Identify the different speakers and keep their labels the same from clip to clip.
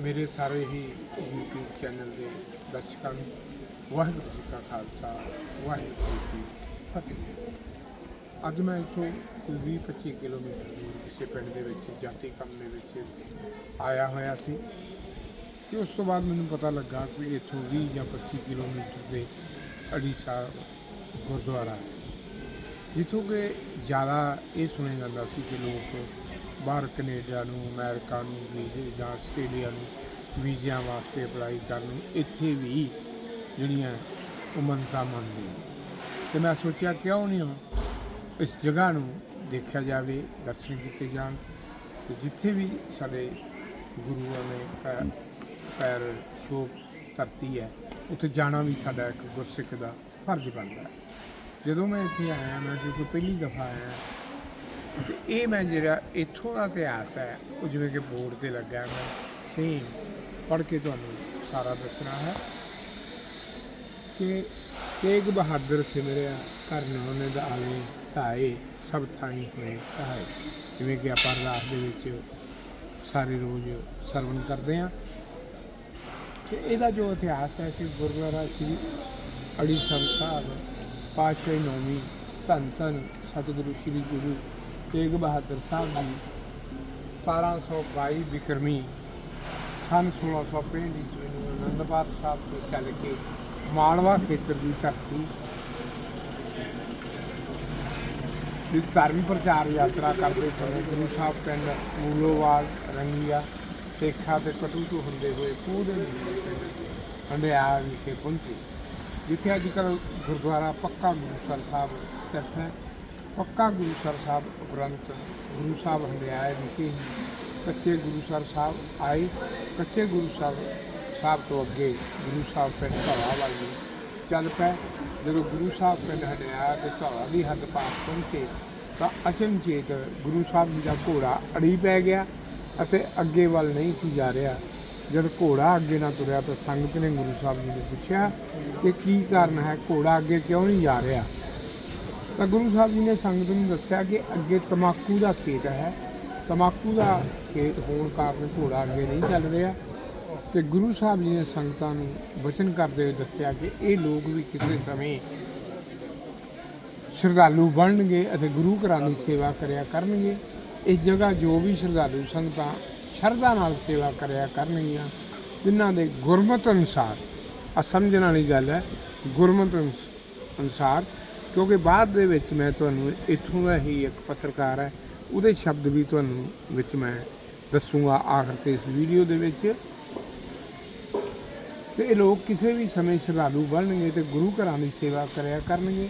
Speaker 1: ਮੇਰੇ ਸਾਰੇ ਹੀ YouTube channel ਦੇ ਦਰਸ਼ਕਾਂ ਨੂੰ ਵਾਹਿਗੁਰੂ ਜੀ ਕਾ ਖਾਲਸਾ, ਵਾਹਿਗੁਰੂ ਜੀ ਕੀ ਫਤਿਹ। ਅੱਜ ਮੈਂ ਇੱਥੋਂ ਕੋਈ 20-25 ਕਿਲੋਮੀਟਰ ਦੂਰ ਕਿਸੇ ਪਿੰਡ ਦੇ ਵਿੱਚ, ਜਾਤੀ ਕੰਮ ਦੇ ਵਿੱਚ ਆਇਆ ਹੋਇਆ ਸੀ ਤੇ ਉਸ ਤੋਂ ਬਾਅਦ ਮੈਨੂੰ ਪਤਾ ਲੱਗਾ ਕਿ ਇੱਥੋਂ 20 ਜਾਂ 25 ਕਿਲੋਮੀਟਰ ਦੇ ਅੜੀਸਾ ਗੁਰਦੁਆਰਾ ਜਿੱਥੋਂ ਕਿ ਜ਼ਿਆਦਾ ਇਹ ਸੁਣਿਆ ਜਾਂਦਾ ਸੀ ਕਿ ਲੋਕ ਬਾਹਰ ਕੈਨੇਡਾ ਨੂੰ, ਅਮਰੀਕਾ ਨੂੰ, ਵੀਜ਼ੇ ਜਾਂ ਆਸਟ੍ਰੇਲੀਆ ਨੂੰ, ਵੀਜ਼ਿਆਂ ਵਾਸਤੇ ਅਪਲਾਈ ਕਰਨ ਨੂੰ ਇੱਥੇ ਵੀ ਜਿਹੜੀਆਂ ਉਹ ਮੰਨਤਾਂ ਮੰਨਦੇ ਨੇ। ਤੇ ਮੈਂ ਸੋਚਿਆ ਕਿਉਂ ਨਹੀਂ ਇਸ ਜਗ੍ਹਾ ਨੂੰ ਦੇਖਿਆ ਜਾਵੇ, ਦਰਸ਼ਨ ਕੀਤੇ ਜਾਣ। ਤੇ ਜਿੱਥੇ ਵੀ ਸਾਡੇ ਗੁਰੂਆਂ ਨੇ ਪੈ- ਪੈਰ ਛੋਪ ਧਰਤੀ ਹੈ, ਉੱਥੇ ਜਾਣਾ ਵੀ ਸਾਡਾ ਇੱਕ ਗੁਰਸਿੱਖ ਦਾ ਫਰਜ਼ ਬਣਦਾ ਜਦੋਂ ਮੈਂ ਇੱਥੇ ਆਇਆ, ਮੈਂ ਜਦੋਂ ਪਹਿਲੀ ਦਫਾ ਆਇਆ ਤੇ ਇਹ ਮੈਂ ਜਿਹੜਾ ਇੱਥੋਂ ਦਾ ਇਤਿਹਾਸ ਹੈ, ਉਹ ਜਿਵੇਂ ਕਿ ਬੋਰਡ ਤੇ ਲੱਗਾ ਮੈਂ ਸੇਮ ਪੜ੍ਹ ਕੇ ਤੁਹਾਨੂੰ ਸਾਰਾ ਦੱਸਣਾ ਹੈ। ਕਿ ਤੇਗ ਬਹਾਦਰ ਸਿਮਰਿਆ ਕਰ ਨਾਨੇ ਦਾ ਆਲੇ ਧਾਏ ਸਭ ਥਾਈ ਹੋਏ ਸਹਾਏ ਜਿਵੇਂ ਕਿ ਆਪਾਂ ਰਾਤ ਦੇ ਵਿੱਚ ਸਾਰੇ ਰੋਜ਼ ਸਰਵਣ ਕਰਦੇ ਹਾਂ। ਤੇ ਇਹਦਾ ਜੋ ਇਤਿਹਾਸ ਹੈ ਕਿ ਗੁਰਦੁਆਰਾ ਸ੍ਰੀ ਅੜੀਸਰ ਸਾਹਿਬ, ਪਾਤਸ਼ਾਹੀ ਨੌਵੀਂ ਧੰਨ ਧੰਨ ਸਤਿਗੁਰੂ ਸ੍ਰੀ ਗੁਰੂ ਤੇਗ ਬਹਾਦਰ ਸਾਹਿਬ ਜੀ 1722 ਬਿਕਰਮੀ ਸਨ 1665 ਈਸਵੀ ਨੂੰ ਅਨੰਦਪੁਰ ਸਾਹਿਬ ਤੋਂ ਚੱਲ ਕੇ ਮਾਲਵਾ ਖੇਤਰ ਦੀ ਧਰਤੀ ਦੀ ਧਰਮ ਪ੍ਰਚਾਰ ਯਾਤਰਾ ਕਰਦੇ ਸਮੇਂ ਗੁਰੂ ਸਾਹਿਬ ਪਿੰਡ ਮੂਲੋਵਾਲ, ਰੰਗੀਆ, ਸੇਖਾ ਤੇ ਕਟੂਟੂ ਹੁੰਦੇ ਹੋਏ ਪੂਰੇ ਨੀਲੇ ਪਿੰਡ ਹੰਡਿਆਇਆ ਵਿਖੇ ਪਹੁੰਚੇ, ਜਿੱਥੇ ਅੱਜ ਕੱਲ੍ਹ ਗੁਰਦੁਆਰਾ ਪੱਕਾ ਗੁਰੂਸਰ ਸਾਹਿਬ ਸਥਿਤ ਹੈ। ਪੱਕਾ ਗੁਰੂਸਰ ਸਾਹਿਬ ਉਪਰੰਤ ਗੁਰੂ ਸਾਹਿਬ ਹੰਡਿਆਏ ਵਿਖੇ ਹੀ। ਕੱਚੇ ਗੁਰੂਸਰ ਸਾਹਿਬ ਆਏ, ਕੱਚੇ ਗੁਰੂ ਸਾਹਿਬ ਸਾਹਿਬ ਤੋਂ ਅੱਗੇ ਗੁਰੂ ਸਾਹਿਬ ਪਿੰਡ ਧਵਾ ਵੱਲ ਨੂੰ ਚੱਲ ਪਏ। ਜਦੋਂ ਗੁਰੂ ਸਾਹਿਬ ਪਿੰਡ ਹੰਡਿਆਇਆ ਤੇ ਧਵਾ ਦੀ ਹੱਦ ਪਾਸ ਪਹੁੰਚੇ ਤਾਂ ਅਚਨਚੇਤ ਗੁਰੂ ਸਾਹਿਬ ਜੀ ਦਾ ਘੋੜਾ ਅੜੀ ਪੈ ਗਿਆ ਅਤੇ ਅੱਗੇ ਵੱਲ ਨਹੀਂ ਸੀ ਜਾ ਰਿਹਾ। ਜਦ ਘੋੜਾ ਅੱਗੇ ਨਾ ਤੁਰਿਆ ਤਾਂ ਸੰਗਤ ਨੇ ਗੁਰੂ ਸਾਹਿਬ ਜੀ ਨੂੰ ਪੁੱਛਿਆ ਕਿ ਕੀ ਕਾਰਨ ਹੈ? ਘੋੜਾ ਅੱਗੇ ਕਿਉਂ ਨਹੀਂ ਜਾ ਰਿਹਾ? ਤਾਂ ਗੁਰੂ ਸਾਹਿਬ ਜੀ ਨੇ ਸੰਗਤ ਨੂੰ ਦੱਸਿਆ ਕਿ ਅੱਗੇ ਤਮਾਕੂ ਦਾ ਖੇਤ ਹੈ। ਤਮਾਕੂ ਦਾ ਖੇਤ ਹੋਣ ਕਾਰਨ ਘੋੜਾ ਅੱਗੇ ਨਹੀਂ ਚੱਲ ਰਿਹਾ। ਤੇ ਗੁਰੂ ਸਾਹਿਬ ਜੀ ਨੇ ਸੰਗਤਾਂ ਨੂੰ ਵਚਨ ਕਰਦੇ ਹੋਏ ਦੱਸਿਆ ਕਿ ਇਹ ਲੋਕ ਵੀ ਕਿਸੇ ਸਮੇਂ ਸ਼ਰਧਾਲੂ ਬਣਨਗੇ ਅਤੇ ਗੁਰੂ ਘਰਾਂ ਦੀ ਸੇਵਾ ਕਰਿਆ ਕਰਨਗੇ। ਇਸ ਜਗ੍ਹਾ ਜੋ ਵੀ ਸ਼ਰਧਾਲੂ ਸੰਗਤਾਂ ਸ਼ਰਧਾ ਨਾਲ ਸੇਵਾ ਕਰਿਆ ਕਰਨਗੀਆਂ, ਜਿਨ੍ਹਾਂ ਦੇ ਗੁਰਮਤ ਅਨੁਸਾਰ ਆ ਸਮਝਣ ਵਾਲੀ ਗੱਲ ਹੈ, ਗੁਰਮਤ ਅਨੁਸ- ਅਨੁਸਾਰ ਕਿਉਂਕਿ ਬਾਅਦ ਦੇ ਵਿੱਚ ਮੈਂ ਤੁਹਾਨੂੰ ਇੱਥੋਂ ਦਾ ਹੀ ਇੱਕ ਪੱਤਰਕਾਰ ਹੈ, ਉਹਦੇ ਸ਼ਬਦ ਵੀ ਤੁਹਾਨੂੰ ਵਿੱਚ ਮੈਂ ਦੱਸੂਗਾ ਆਖਰ ਤੇ ਇਸ ਵੀਡੀਓ ਦੇ ਵਿੱਚ। ਤੇ ਇਹ ਲੋਕ ਕਿਸੇ ਵੀ ਸਮੇਂ ਸ਼ਰਧਾਲੂ ਬਣਨਗੇ ਤੇ ਗੁਰੂ ਘਰਾਂ ਦੀ ਸੇਵਾ ਕਰਿਆ ਕਰਨਗੇ।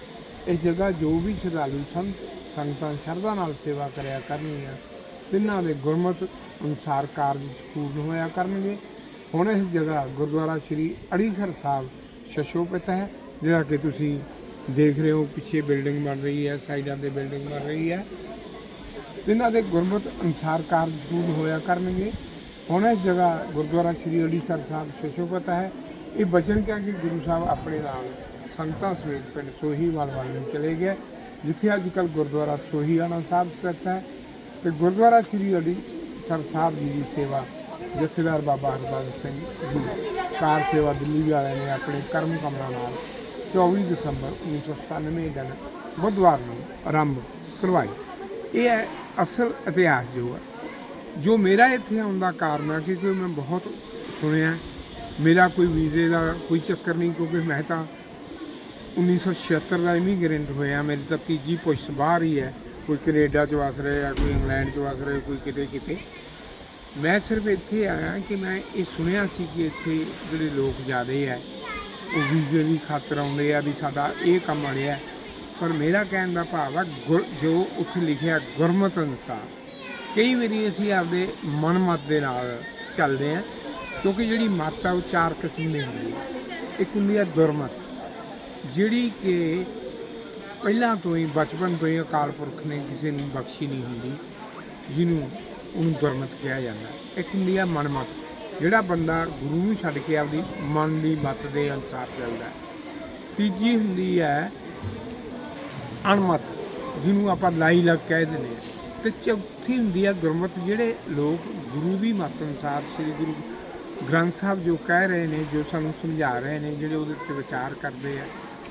Speaker 1: ਇਸ ਜਗ੍ਹਾ ਜੋ ਵੀ ਸ਼ਰਧਾਲੂ ਸੰਤ, ਸੰਗਤਾਂ ਸ਼ਰਧਾ ਨਾਲ ਸੇਵਾ ਕਰਿਆ ਕਰਨਗੀਆਂ, ਤਿੰਨਾਂ ਦੇ ਗੁਰਮਤ ਅਨੁਸਾਰ ਕਾਰਜ ਪੂਰਨ ਹੋਇਆ ਕਰਨਗੇ। ਹੁਣ ਇਸ ਜਗ੍ਹਾ ਗੁਰਦੁਆਰਾ ਸ੍ਰੀ ਅੜੀਸਰ ਸਾਹਿਬ ਸ਼ਸ਼ੋਪਿਤ ਹੈ, ਜਿਹੜਾ ਕਿ ਤੁਸੀਂ ਦੇਖ ਰਹੇ ਹੋ, ਪਿੱਛੇ ਬਿਲਡਿੰਗ ਬਣ ਰਹੀ ਹੈ, ਸਾਈਡਾਂ ਤੇ ਬਿਲਡਿੰਗ ਬਣ ਰਹੀ ਹੈ। ਇਹਨਾਂ ਦੇ ਗੁਰਮਤ ਅਨੁਸਾਰ ਕਾਰਜ ਪੂਰਨ ਹੋਇਆ ਕਰਨਗੇ। ਹੁਣ ਇਸ ਜਗ੍ਹਾ ਗੁਰਦੁਆਰਾ ਸ੍ਰੀ ਅੜੀਸਰ ਸਾਹਿਬ ਸ਼ਸ਼ੋਪਤ ਹੈ। ਇਹ ਬਚਨ ਕਿਹਾ ਕਿ ਗੁਰੂ ਸਾਹਿਬ ਆਪਣੇ ਨਾਲ ਸੰਗਤਾਂ ਸਮੇਤ ਪਿੰਡ ਸੋਹੀਵਾਲ ਵੱਲ ਨੂੰ ਚਲੇ ਗਏ। ਜਿੱਥੇ ਅੱਜ ਕੱਲ੍ਹ ਗੁਰਦੁਆਰਾ ਸੋਹੀਆਣਾ ਸਾਹਿਬ ਸਥਿਤ ਹੈ। ਤੇ ਗੁਰਦੁਆਰਾ ਸ੍ਰੀ ਅੜੀਸਰ ਸਾਹਿਬ ਜੀ ਦੀ ਸੇਵਾ ਜਥੇਦਾਰ ਬਾਬਾ ਹਰਬੰਸ ਸਿੰਘ ਜੀ, ਕਾਰ ਸੇਵਾ ਦਿੱਲੀ ਵਾਲਿਆਂ ਨੇ ਆਪਣੇ ਕਰਮ ਕਮਲਾਂ ਨਾਲ 24 ਦਸੰਬਰ 1997 ਦਿਨ ਬੁੱਧਵਾਰ ਨੂੰ ਆਰੰਭ ਕਰਵਾਈ ਇਹ ਹੈ ਅਸਲ ਇਤਿਹਾਸ ਜੋ ਹੈ ਜੋ ਮੇਰਾ ਇੱਥੇ ਆਉਣ ਦਾ ਕਾਰਨ ਹੈ ਕਿ ਮੈਂ ਬਹੁਤ ਸੁਣਿਆ ਮੇਰਾ ਕੋਈ ਵੀਜ਼ੇ ਦਾ ਕੋਈ ਚੱਕਰ ਨਹੀਂ ਕਿਉਂਕਿ ਮੈਂ ਤਾਂ 1976 ਦਾ ਇਮੀਗ੍ਰੈਂਟ ਹੋਇਆ ਮੇਰੀ ਤਾਂ ਤੀਜੀ ਪੁਸ਼ਤ ਬਾਹਰ ਹੀ ਹੈ ਕੋਈ ਕੈਨੇਡਾ ਚ ਵਸ ਰਿਹਾ ਕੋਈ ਇੰਗਲੈਂਡ ਚ ਵਸ ਰਿਹਾ ਕੋਈ ਕਿਤੇ ਕਿਤੇ ਮੈਂ ਸਿਰਫ ਇੱਥੇ ਆਇਆ ਕਿ ਮੈਂ ਇਹ ਸੁਣਿਆ ਸੀ ਕਿ ਇੱਥੇ ਜਿਹੜੇ ਲੋਕ ਜ਼ਿਆਦੇ ਹੈ ਉਹ ਵੀਜ਼ੇ ਦੀ ਖਾਤਰ ਆਉਂਦੇ ਆ ਵੀ ਸਾਡਾ ਇਹ ਕੰਮ ਅੜਿਆ ਪਰ ਮੇਰਾ ਕਹਿਣ ਦਾ ਭਾਵ ਆ, ਗੁਰ- ਜੋ ਉੱਥੇ ਲਿਖਿਆ ਗੁਰਮਤ ਅਨੁਸਾਰ, ਕਈ ਵਾਰੀ ਅਸੀਂ ਆਪਦੇ ਮਨਮਤ ਦੇ ਨਾਲ ਚੱਲਦੇ ਹਾਂ, ਕਿਉਂਕਿ ਜਿਹੜੀ ਮਤ ਆ ਉਹ ਚਾਰ ਕਿਸਮ ਦੀ ਹੁੰਦੀ ਹੈ। ਇੱਕ ਹੁੰਦੀ ਹੈ ਦੁਰਮਤ ਜਿਹੜੀ ਕਿ ਪਹਿਲਾਂ ਤੋਂ ਹੀ, ਬਚਪਨ ਤੋਂ ਹੀ ਅਕਾਲ ਪੁਰਖ ਨੇ ਕਿਸੇ ਨੂੰ ਬਖਸ਼ੀ ਨਹੀਂ ਹੁੰਦੀ, ਜਿਹਨੂੰ ਉਹਨੂੰ ਦੁਰਮਤ ਕਿਹਾ ਜਾਂਦਾ। ਇੱਕ ਹੁੰਦੀ ਹੈ ਮਨਮਤ ਜਿਹੜਾ ਬੰਦਾ ਗੁਰੂ ਨੂੰ ਛੱਡ ਕੇ ਆਪਦੀ ਮਨ ਦੀ ਮੱਤ ਦੇ ਅਨੁਸਾਰ ਚੱਲਦਾ ਹੈ। ਤੀਜੀ ਹੁੰਦੀ ਹੈ ਅਣਮਤ, ਜਿਹਨੂੰ ਆਪਾਂ ਲਾਈ ਲੱਗ ਕਹਿ ਦਿੰਦੇ ਹਾਂ। ਤੇ ਚੌਥੀ ਹੁੰਦੀ ਹੈ ਗੁਰਮਤ, ਜਿਹੜੇ ਲੋਕ ਗੁਰੂ ਦੀ ਮਤ ਅਨੁਸਾਰ ਸ੍ਰੀ ਗੁਰੂ ਗ੍ਰੰਥ ਸਾਹਿਬ ਜੋ ਕਹਿ ਰਹੇ ਨੇ, ਜੋ ਸਾਨੂੰ ਸਮਝਾ ਰਹੇ ਨੇ, ਜਿਹੜੇ ਉਹਦੇ ਉੱਤੇ ਵਿਚਾਰ ਕਰਦੇ ਆ,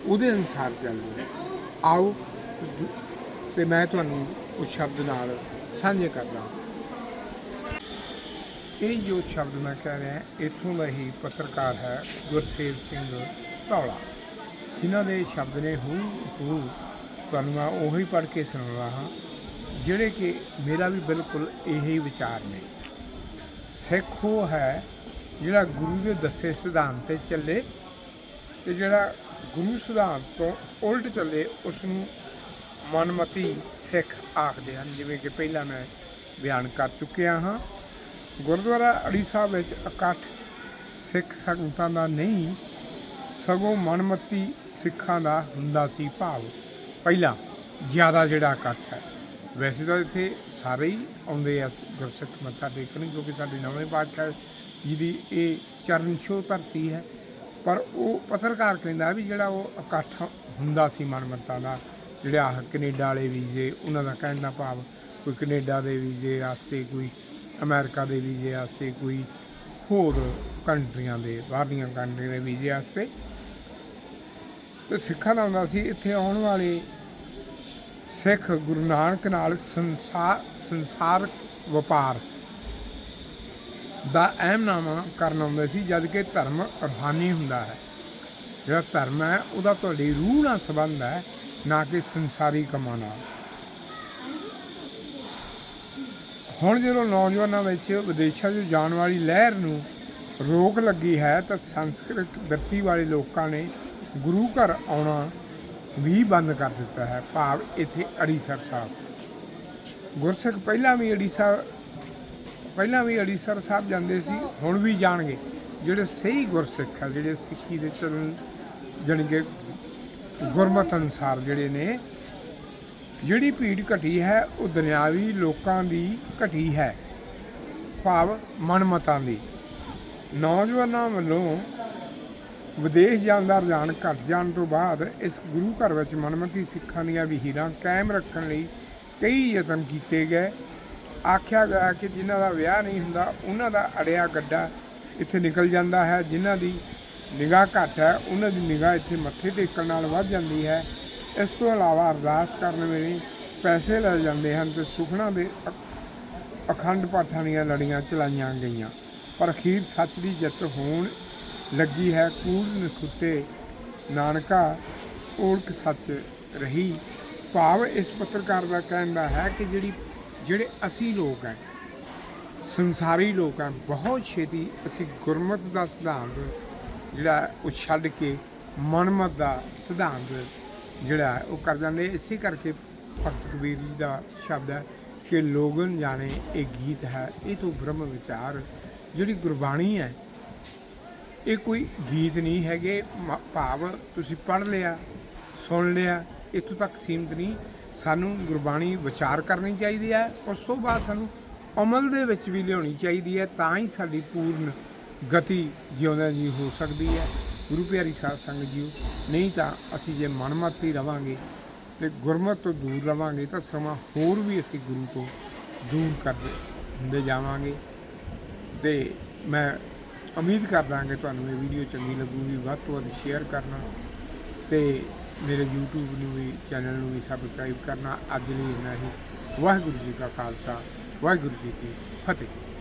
Speaker 1: ਉਹਦੇ ਅਨੁਸਾਰ ਚੱਲਦੇ ਆ ਆਓ, ਤੇ ਮੈਂ ਤੁਹਾਨੂੰ ਉਸ ਸ਼ਬਦ ਨਾਲ ਸਾਂਝੇ ਕਰਦਾ ਹਾਂ। ਇਹ ਜੋ ਸ਼ਬਦ ਮੈਂ ਕਹਿ ਰਿਹਾ, ਇੱਥੋਂ ਦਾ ਹੀ ਪੱਤਰਕਾਰ ਹੈ ਗੁਰਸੇਵ ਸਿੰਘ ਧੌਲਾ। ਜਿਨ੍ਹਾਂ ਦੇ ਸ਼ਬਦ ਨੇ ਹੂ ਹੂ ਤੁਹਾਨੂੰ ਮੈਂ ਉਹੀ ਪੜ੍ਹ ਕੇ ਸੁਣਾਉਂਦਾ ਹਾਂ, ਜਿਹੜੇ ਕਿ ਮੇਰਾ ਵੀ ਬਿਲਕੁਲ ਇਹੀ ਵਿਚਾਰ ਨੇ। ਸਿੱਖ ਉਹ ਹੈ ਜਿਹੜਾ ਗੁਰੂ ਦੇ ਦੱਸੇ ਸਿਧਾਂਤ ਤੇ ਚੱਲੇ ਤੇ ਜਿਹੜਾ ਗੁਰੂ ਸਿਧਾਂਤ ਤੋਂ ਉਲਟ ਚੱਲੇ ਉਸ ਨੂੰ ਮਨਮਤੀ ਸਿੱਖ ਆਖਦੇ ਹਨ। ਜਿਵੇਂ ਕਿ ਪਹਿਲਾਂ ਮੈਂ ਬਿਆਨ ਕਰ ਚੁੱਕਿਆ ਹਾਂ। ਗੁਰਦੁਆਰਾ ਅੜੀ ਸਾਹਿਬ ਵਿੱਚ ਇਕੱਠ ਸਿੱਖ ਸੰਗਤਾਂ ਦਾ ਨਹੀਂ, ਸਗੋਂ ਮਨਮਤੀ ਸਿੱਖਾਂ ਦਾ ਹੁੰਦਾ ਸੀ ਭਾਵ। ਪਹਿਲਾਂ ਜ਼ਿਆਦਾ ਜਿਹੜਾ ਇਕੱਠ ਹੈ, ਵੈਸੇ ਤਾਂ ਇੱਥੇ ਸਾਰੇ ਹੀ ਆਉਂਦੇ ਆ ਗੁਰਸਿੱਖ ਮੱਥਾ ਟੇਕਣ, ਕਿਉਂਕਿ ਸਾਡੇ ਨਵੇਂ ਪਾਤਸ਼ਾਹ ਜਿਹਦੀ ਇਹ ਚਰਨ ਛੋਹ ਧਰਤੀ ਹੈ। ਪਰ ਉਹ ਪੱਤਰਕਾਰ ਕਹਿੰਦਾ ਵੀ ਜਿਹੜਾ ਉਹ ਇਕੱਠ ਹੁੰਦਾ ਸੀ ਮਨਮਤਾਂ ਦਾ, ਜਿਹੜੇ ਆਹ ਕੈਨੇਡਾ ਵਾਲੇ ਵੀਜ਼ੇ, ਉਹਨਾਂ ਦਾ ਕਹਿਣ ਦਾ ਭਾਵ, ਕੋਈ ਕੈਨੇਡਾ ਦੇ ਵੀਜ਼ੇ ਵਾਸਤੇ ਕੋਈ ਅਮਰੀਕਾ ਦੇ ਵੀਜ਼ੇ ਵਾਸਤੇ ਕੋਈ ਹੋਰ ਕੰਟਰੀਆਂ ਦੇ, ਬਾਹਰਲੀਆਂ ਕੰਟਰੀਆਂ ਦੇ ਵੀਜ਼ੇ ਵਾਸਤੇ। ਤੇ ਸਿੱਖਾਂ ਦਾ ਹੁੰਦਾ ਸੀ, ਇੱਥੇ ਆਉਣ ਵਾਲੇ ਸਿੱਖ ਗੁਰੂ ਨਾਨਕ ਨਾਲ ਸੰਸਾਰ ਸੰਸਾਰ ਵਪਾਰ ਦਾ ਅਹਿਮਨਾਮਾ ਕਰਨ ਆਉਂਦੇ ਸੀ, ਜਦ ਕਿ ਧਰਮ ਰੂਹਾਨੀ ਹੁੰਦਾ ਹੈ। ਜਿਹੜਾ ਧਰਮ ਹੈ, ਉਹਦਾ ਤੁਹਾਡੀ ਰੂਹ ਨਾਲ ਸੰਬੰਧ ਹੈ, ਨਾ ਕਿ ਸੰਸਾਰੀ ਕੰਮਾਂ ਨਾਲ। ਹੁਣ ਜਦੋਂ ਨੌਜਵਾਨਾਂ ਵਿੱਚ ਵਿਦੇਸ਼ਾਂ 'ਚ ਜਾਣ ਵਾਲੀ ਲਹਿਰ ਨੂੰ ਰੋਕ ਲੱਗੀ ਹੈ ਤਾਂ ਸੰਸਕ੍ਰਿਤ ਬਿਰਤੀ ਵਾਲੇ ਲੋਕਾਂ ਨੇ ਗੁਰੂ ਘਰ ਆਉਣਾ ਵੀ ਬੰਦ ਕਰ ਦਿੱਤਾ ਹੈ, ਭਾਵ ਇੱਥੇ ਅੜੀਸਰ ਸਾਹਿਬ। ਗੁਰਸਿੱਖ ਪਹਿਲਾਂ ਵੀ ਅੜੀਸਰ, ਪਹਿਲਾਂ ਵੀ ਅੜੀਸਰ ਸਾਹਿਬ ਜਾਂਦੇ ਸੀ, ਹੁਣ ਵੀ ਜਾਣਗੇ। ਜਿਹੜੇ ਸਹੀ ਗੁਰਸਿੱਖ ਆ, ਜਿਹੜੇ ਸਿੱਖੀ ਦੇ ਚਰਨ ਜਾਣੀ ਕਿ ਗੁਰਮਤ ਅਨੁਸਾਰ ਜਿਹੜੇ ਨੇ ਜਿਹੜੀ ਭੀੜ ਘਟੀ ਹੈ, ਉਹ ਦੁਨਿਆਵੀ ਲੋਕਾਂ ਦੀ ਘਟੀ ਹੈ। ਭਾਵ ਮਨਮਤਾਂ ਦੀ। ਨੌਜਵਾਨਾਂ ਵੱਲੋਂ ਵਿਦੇਸ਼ ਜਾਣ ਦਾ ਰੁਝਾਨ ਘਟ ਜਾਣ ਤੋਂ ਬਾਅਦ ਇਸ ਗੁਰੂ ਘਰ ਵਿੱਚ ਮਨਮਤੀ ਸਿੱਖਾਂ ਦੀਆਂ ਵਿਹੀਰਾਂ ਕਾਇਮ ਰੱਖਣ ਲਈ ਕਈ ਯਤਨ ਕੀਤੇ ਗਏ। ਆਖਿਆ ਗਿਆ ਕਿ ਜਿਨ੍ਹਾਂ ਦਾ ਵਿਆਹ ਨਹੀਂ ਹੁੰਦਾ, ਉਹਨਾਂ ਦਾ ਅੜਿਆ ਗੱਡਾ ਇੱਥੇ ਨਿਕਲ ਜਾਂਦਾ ਹੈ। ਜਿਨ੍ਹਾਂ ਦੀ ਨਿਗਾਹ ਘੱਟ ਹੈ, ਉਹਨਾਂ ਦੀ ਨਿਗਾਹ ਇੱਥੇ ਮੱਥੇ ਟੇਕਣ ਨਾਲ ਵੱਧ ਜਾਂਦੀ ਹੈ। ਇਸ ਤੋਂ ਇਲਾਵਾ ਅਰਦਾਸ ਕਰਨ ਵੇਲੇ ਪੈਸੇ ਲੈ ਜਾਂਦੇ ਹਨ ਤੇ ਸੁਖਣਾ ਦੇ ਅ- ਅਖੰਡ ਪਾਠਾਂ ਦੀਆਂ ਲੜੀਆਂ ਚਲਾਈਆਂ ਗਈਆਂ। ਪਰ ਅਖੀਰ ਸੱਚ ਦੀ ਜਿੱਤ ਹੋਣ ਲੱਗੀ ਹੈ। ਕੂੜ ਨਖੁੱਤੇ ਨਾਨਕਾ ਓਲਕ ਸੱਚ ਰਹੀ। ਭਾਵ ਇਸ ਪੱਤਰਕਾਰ ਦਾ ਕਹਿਣ ਦਾ ਹੈ ਕਿ ਜਿਹੜੀ, ਜਿਹੜੇ ਅਸੀਂ ਲੋਕ ਹੈ, ਸੰਸਾਰੀ ਲੋਕ ਹੈ, ਬਹੁਤ ਛੇਤੀ ਅਸੀਂ ਗੁਰਮਤ ਦਾ ਸਿਧਾਂਤ ਜਿਹੜਾ ਉਹ ਛੱਡ ਕੇ ਮਨਮਤ ਦਾ ਸਿਧਾਂਤ ਜਿਹੜਾ ਉਹ ਕਰ ਜਾਂਦੇ। ਇਸੇ ਕਰਕੇ ਭਗਤ ਕਬੀਰ ਜੀ ਦਾ ਸ਼ਬਦ ਹੈ ਕਿ ਲੋਗਨ ਜਾਣੇ ਇਹ ਗੀਤ ਹੈ। ਇਹ ਤੋਂ ਬ੍ਰਹਮ ਵਿਚਾਰ ਜਿਹੜੀ ਗੁਰਬਾਣੀ ਹੈ, ਇਹ ਕੋਈ ਗੀਤ ਨਹੀਂ ਹੈਗੇ। ਭਾਵ ਤੁਸੀਂ ਪੜ੍ਹ ਲਿਆ, ਸੁਣ ਲਿਆ, ਇੱਥੋਂ ਤੱਕ ਸੀਮਤ ਨਹੀਂ। ਸਾਨੂੰ ਗੁਰਬਾਣੀ ਵਿਚਾਰ ਕਰਨੀ ਚਾਹੀਦੀ ਹੈ। ਉਸ ਤੋਂ ਬਾਅਦ ਸਾਨੂੰ ਅਮਲ ਦੇ ਵਿੱਚ ਵੀ ਲਿਆਉਣੀ ਚਾਹੀਦੀ ਹੈ। ਤਾਂ ਹੀ ਸਾਡੀ ਪੂਰਨ ਗਤੀ ਜਿਉਂਦਾ ਜੀ ਹੋ ਸਕਦੀ ਹੈ। ਗੁਰੂ ਪਿਆਰੀ ਸਾਧ ਸੰਗ ਜੀਓ, ਨਹੀਂ ਤਾਂ ਅਸੀਂ ਜੇ ਮਨਮਤੀ ਰਵਾਂਗੇ ਤੇ ਗੁਰਮਤ ਤੋਂ ਦੂਰ ਰਵਾਂਗੇ ਤਾਂ ਸਮਾਂ ਹੋਰ ਵੀ ਅਸੀਂ ਗੁਰੂ ਤੋਂ ਦੂਰ ਕਰਦੇ ਹੁੰਦੇ ਜਾਵਾਂਗੇ। ਤੇ ਮੈਂ ਉਮੀਦ ਕਰਦਾ ਕਿ ਤੁਹਾਨੂੰ ਇਹ ਵੀਡੀਓ ਚੰਗੀ ਲੱਗੂਗੀ, ਵੱਧ ਤੋਂ ਵੱਧ ਸ਼ੇਅਰ ਕਰਨਾ ਤੇ ਮੇਰੇ YouTube ਨੂੰ ਵੀ ਚੈਨਲ ਨੂੰ ਵੀ ਸਬਸਕ੍ਰਾਈਬ ਕਰਨਾ। ਅੱਜ ਲਈ ਇੰਨਾ ਹੀ। ਵਾਹਿਗੁਰੂ ਜੀ ਕਾ ਖਾਲਸਾ, ਵਾਹਿਗੁਰੂ ਜੀ ਕੀ ਫਤਿਹ।